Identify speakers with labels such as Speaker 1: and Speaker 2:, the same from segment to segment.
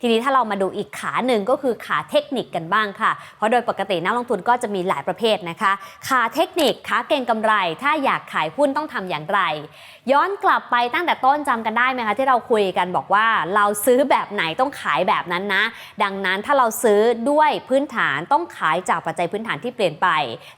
Speaker 1: ทีนี้ถ้าเรามาดูอีกขาหนึ่งก็คือขาเทคนิคกันบ้างค่ะ เพราะโดยปกตินักลงทุนก็จะมีหลายประเภทนะคะ ขาเทคนิคขาเก่งกำไร ถ้าอยากขายหุ้นต้องทำอย่างไร ย้อนกลับไปตั้งแต่ต้นจำกันได้ไหมคะ ที่เราคุยกันบอกว่าเราซื้อแบบไหนต้องขายแบบนั้นนะ ดังนั้นถ้าเราซื้อด้วยพื้นฐานต้องขายจากปัจจัยพื้นฐานที่เปลี่ยนไป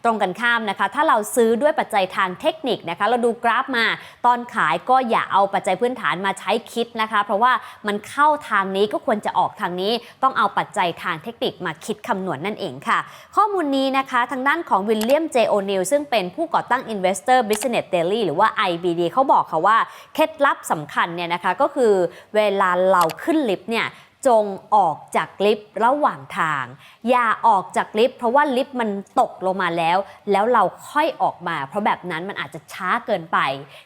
Speaker 1: ตรงกันข้ามนะคะ ถ้าเราซื้อด้วยปัจจัยทางเทคนิคนะคะ เราดูกราฟมาตอนขายก็อย่าเอาปัจจัยพื้นฐานมาใช้คิดนะคะ เพราะว่ามันเข้าทางนี้ก็ควรจะออกทางนี้ ต้องเอาปัจจัยทางเทคนิคมาคิดคำนวณนั่นเองค่ะ ข้อมูลนี้นะคะทางด้านของวิลเลียมเจโอนิลซึ่งเป็นผู้ก่อตั้ง Investor Business Daily หรือว่า IBD เขาบอกค่ะว่าเคล็ดลับสำคัญเนี่ยนะคะก็คือเวลาเราขึ้นลิฟต์เนี่ย จงออกจากลิฟต์ระหว่างทาง อย่าออกจากลิฟต์เพราะว่าลิฟต์มันตกลงมาแล้ว แล้วเราค่อยออกมา เพราะแบบนั้นมันอาจจะช้าเกินไป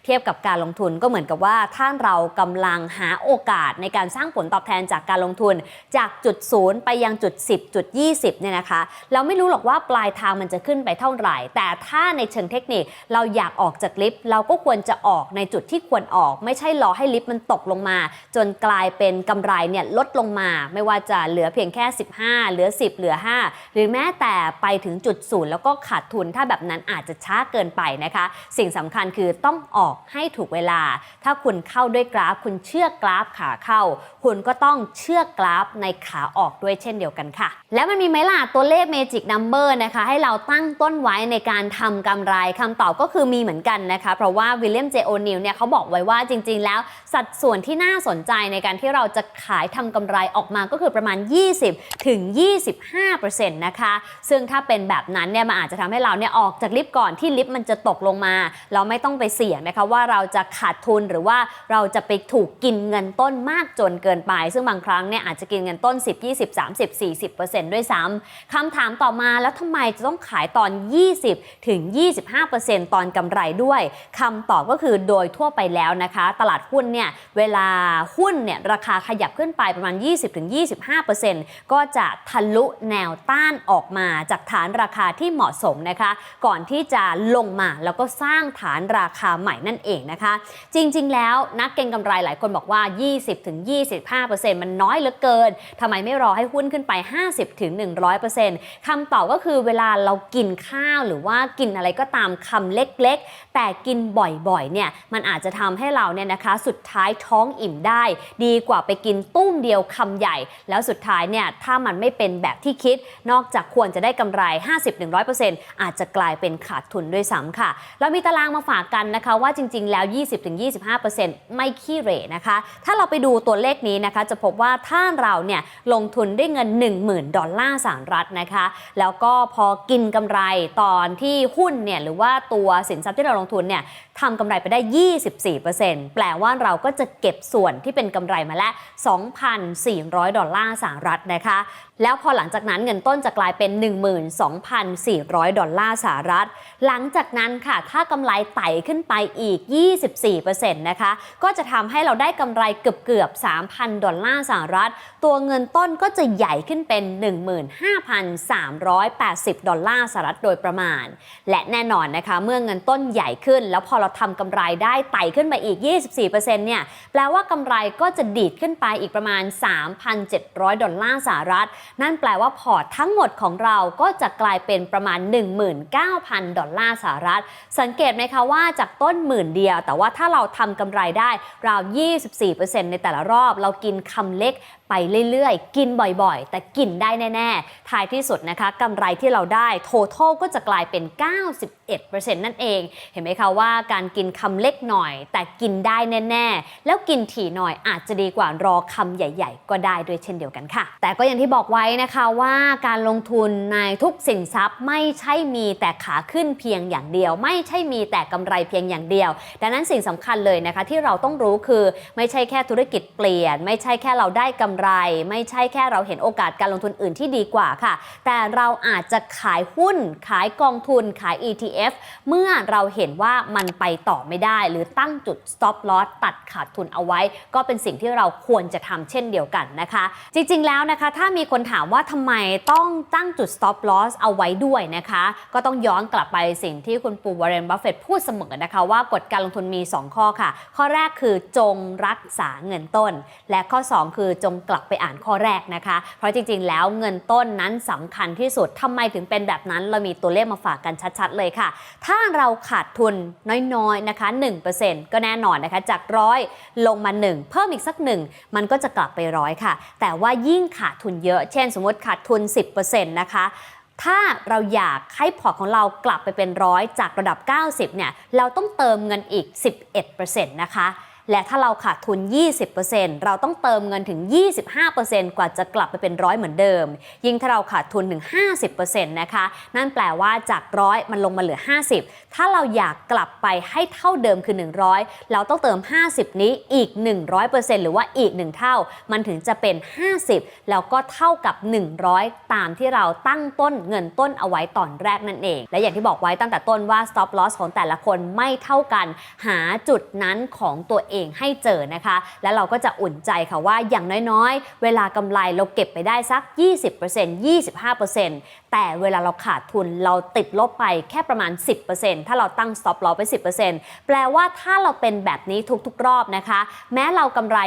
Speaker 1: เทียบกับการลงทุนก็เหมือนกับว่าถ้าเรากำลังหาโอกาสในการสร้างผลตอบแทนจากการลงทุน จากจุดศูนย์ไปยังจุด 10 จุด 20เนี่ยนะคะ เราไม่รู้หรอกว่าปลายทางมันจะขึ้นไปเท่าไหร่ แต่ถ้าในเชิงเทคนิคเราอยากออกจากลิฟต์เราก็ควรจะออกในจุดที่ควรออก ไม่ใช่รอให้ลิฟต์มันตกลงมา จนกลายเป็นกำไรเนี่ยลดลงมาไม่ว่าจะเหลือเพียงแค่ 15 เหลือ 10 เหลือ 5 หรือแม้แต่ไปถึงจุดศูนย์แล้วก็ขาดทุนถ้าแบบนั้นอาจจะช้าเกินไปนะคะ สิ่งสำคัญคือต้องออกให้ถูกเวลา ถ้าคุณเข้าด้วยกราฟ คุณเชื่อกราฟขาเข้า คุณก็ต้องเชื่อกราฟในขาออกด้วยเช่นเดียวกันค่ะ แล้วมันมีไหมล่ะตัวเลข Magic Number นะคะ ให้เราตั้งต้นไว้ในการทำกำไรคำตอบก็คือมีเหมือนกันนะคะ เพราะว่าวิลเลียมเจโอนิลเนี่ยเขาบอกไว้ว่าจริง ๆ แล้วสัดส่วนที่น่าสนใจในการที่เราจะขายทำกำไรออกมาก็คือประมาณ 20 ถึง 25%นะคะ ซึ่งถ้าเป็นแบบนั้นเนี่ยมันอาจจะทำให้เราเนี่ยออกจากลิฟต์ก่อนที่ลิฟต์มันจะตกลงมา เราไม่ต้องไปเสี่ยงนะคะว่าเราจะขาดทุนหรือว่าเราจะไปถูกกินเงินต้นมากจนเกินไป ซึ่งบางครั้งเนี่ยอาจจะกินเงินต้น 10 20 30 40 ด้วยซ้ำคำถามต่อมาแล้วทำไมจะต้องขายตอน 20 ถึง 25%ตอนกำไรด้วยคำตอบก็คือโดยทั่วไปแล้วนะคะ ตลาดหุ้นเนี่ยเวลาหุ้นเนี่ยราคาขยับขึ้นไปประมาณ20-25%ก็จะทะลุแนวต้านออกมาจากฐานราคาที่เหมาะสมนะคะ ก่อนที่จะลงมาแล้วก็สร้างฐานราคาใหม่นั่นเองนะคะ จริงๆ แล้วนักเก็งกำไรหลายคนบอกว่า 20-25%มันน้อยเหลือเกินทำไมไม่รอให้หุ้นขึ้นไป 50-100%คำตอบก็คือเวลาเรากินข้าวหรือว่ากินอะไรก็ตามคำเล็กๆ แต่กินบ่อยๆ เนี่ยมันอาจจะทำให้เราเนี่ยนะคะ สุดท้ายท้องอิ่มได้ ดีกว่าไปกินตุ้มเดียวคำใหญ่ แล้วสุดท้ายเนี่ยถ้ามันไม่เป็นแบบที่คิด นอกจากควรจะได้กำไร 50-100%อาจจะกลายเป็นขาดทุนด้วยซ้ำค่ะ เรามีตารางมาฝากกันนะคะว่าจริง ๆ แล้ว 20-25%ไม่ขี้เหร่นะคะ ถ้าเราไปดูตัวเลขนี้นะคะ จะพบว่าถ้าเราเนี่ยลงทุนได้เงิน 10,000 ดอลลาร์สหรัฐนะคะ แล้วก็พอกินกำไรตอนที่หุ้นเนี่ยหรือว่าตัวสินทรัพย์ที่เราลงทุนเนี่ยทำกำไรไปได้ 24%แปลว่าเราก็จะเก็บส่วนที่เป็นกำไรมาแล้ว2,400 ดอลลาร์สหรัฐนะคะ แล้วพอหลังจากนั้นเงินต้นจะกลายเป็น 12,400 ดอลลาร์สหรัฐ หลังจากนั้นค่ะ ถ้ากำไรไต่ขึ้นไปอีก 24%นะคะ ก็จะทำให้เราได้กำไรเกือบเกือบ 3,000 ดอลลาร์สหรัฐ ตัวเงินต้นก็จะใหญ่ขึ้นเป็น 15,380 ดอลลาร์สหรัฐโดยประมาณ และแน่นอนนะคะ เมื่อเงินต้นใหญ่ขึ้น แล้วพอเราทำกำไรได้ไต่ขึ้นไปอีก 24%เนี่ย แปลว่ากำไรก็จะดีดขึ้นไปอีกประมาณ3,700 ดอลลาร์สหรัฐ นั่นแปลว่าพอร์ตทั้งหมดของเราก็จะกลายเป็นประมาณ 19,000 ดอลลาร์สหรัฐ สังเกตไหมคะว่าจากต้นหมื่นเดียว แต่ว่าถ้าเราทำกำไรได้ราว 24%ในแต่ละรอบ เรากินคำเล็ก ไปเรื่อยๆ กินบ่อยๆ แต่กินได้แน่ๆ ท้ายที่สุดนะคะกำไรที่เราได้ total ก็จะกลายเป็น 91%นั่นเอง เห็นไหมคะว่าการกินคำเล็กหน่อย แต่กินได้แน่ๆ แล้วกินถี่หน่อยอาจจะดีกว่ารอคำใหญ่ ๆ ก็ได้ด้วยเช่นเดียวกันค่ะ แต่ก็อย่างที่บอกไว้นะคะว่าการลงทุนในทุกสินทรัพย์ไม่ใช่มีแต่ขาขึ้นเพียงอย่างเดียว ไม่ใช่มีแต่กำไรเพียงอย่างเดียว ดังนั้นสิ่งสำคัญเลยนะคะที่เราต้องรู้คือไม่ใช่แค่ธุรกิจเปลี่ยน ไม่ใช่แค่เราได้กำไรไม่ใช่แค่เราเห็นโอกาสการลงทุนอื่นที่ดีกว่าค่ะ แต่เราอาจจะขายหุ้น ขายกองทุนขาย ETF เมื่อเราเห็นว่ามันไปต่อไม่ได้ หรือตั้งจุด stop loss ตัดขาดทุนเอาไว้ ก็เป็นสิ่งที่เราควรจะทำเช่นเดียวกันนะคะ จริงๆแล้วนะคะถ้ามีคนถามว่าทำไมต้องตั้งจุด stop loss เอาไว้ด้วยนะคะ ก็ต้องย้อนกลับไปสิ่งที่คุณปู่วอร์เรนบัฟเฟตพูดเสมอนะคะ ว่ากฎการลงทุนมี 2 ข้อค่ะ ข้อแรกคือจงรักษาเงินต้น และข้อ 2 คือจงกลับไปอ่านข้อแรกนะคะ เพราะจริง ๆ แล้วเงินต้นนั้นสำคัญที่สุดทำไมถึงเป็นแบบนั้น เรามีตัวเลขมาฝากกันชัด ๆ เลยค่ะ ถ้าเราขาดทุนน้อยๆนะคะ 1%ก็แน่นอนนะคะ จากร้อยลงมา 1 เพิ่มอีกสัก 1 มันก็จะกลับไปร้อยค่ะ แต่ว่ายิ่งขาดทุนเยอะ เช่น สมมติขาดทุน 10%นะคะถ้าเราอยากให้พอร์ตของเรากลับไปเป็นร้อยจากระดับ 90เนี่ยเราต้องเติมเงินอีก 11%นะคะ และถ้าเราขาดทุน 20%เราต้องเติมเงินถึง 25%กว่าจะกลับไปเป็นร้อยเหมือนเดิม ยิ่งถ้าเราขาดทุนถึง 50%นะคะ นั่นแปลว่าจากร้อยมันลงมาเหลือ 50 ถ้าเราอยากกลับไปให้เท่าเดิมคือ 100 เราต้องเติม 50 นี้อีก 100%หรือว่าอีก 1 เท่า มันถึงจะเป็น 50 แล้วก็เท่ากับ 100 ตามที่เราตั้งต้นเงินต้นเอาไว้ตอนแรกนั่นเอง และอย่างที่บอกไว้ตั้งแต่ต้นว่า stop loss ของแต่ละคนไม่เท่ากัน หาจุดนั้นของตัวเองเองให้เจอนะคะ แล้วเราก็จะอุ่นใจค่ะว่าอย่างน้อยๆ เวลากำไรเราเก็บไปได้สัก 20% 25%แต่เวลาเราขาดทุนเราติดลบไปแค่ประมาณ 10%ถ้าเราตั้ง stop loss ไป 10%แปลว่าถ้าเราเป็นแบบนี้ทุกๆ รอบนะคะ แม้เรากำไร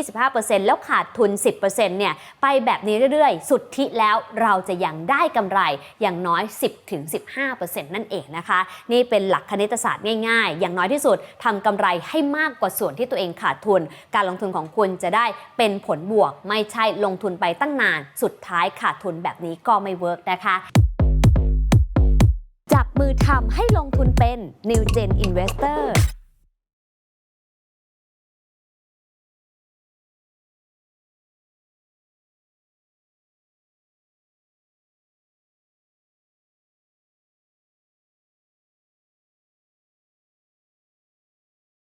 Speaker 1: 20-25%แล้วขาดทุน 10%เนี่ยไปแบบนี้เรื่อยๆ สุดที่แล้วเราจะยังได้กำไรอย่างน้อย 10-15%นั่นเองนะคะ นี่เป็นหลักคณิตศาสตร์ง่ายๆ อย่างน้อยที่สุดทำกำไรให้มากกว่าส่วนที่ตัวเองขาดทุน การลงทุนของคุณจะได้เป็นผลบวก ไม่ใช่ลงทุนไปตั้งนาน สุดท้ายขาดทุนแบบนี้ก็ไม่เวิร์กนะคะจับมือทำให้ลงทุนเป็น New Gen Investor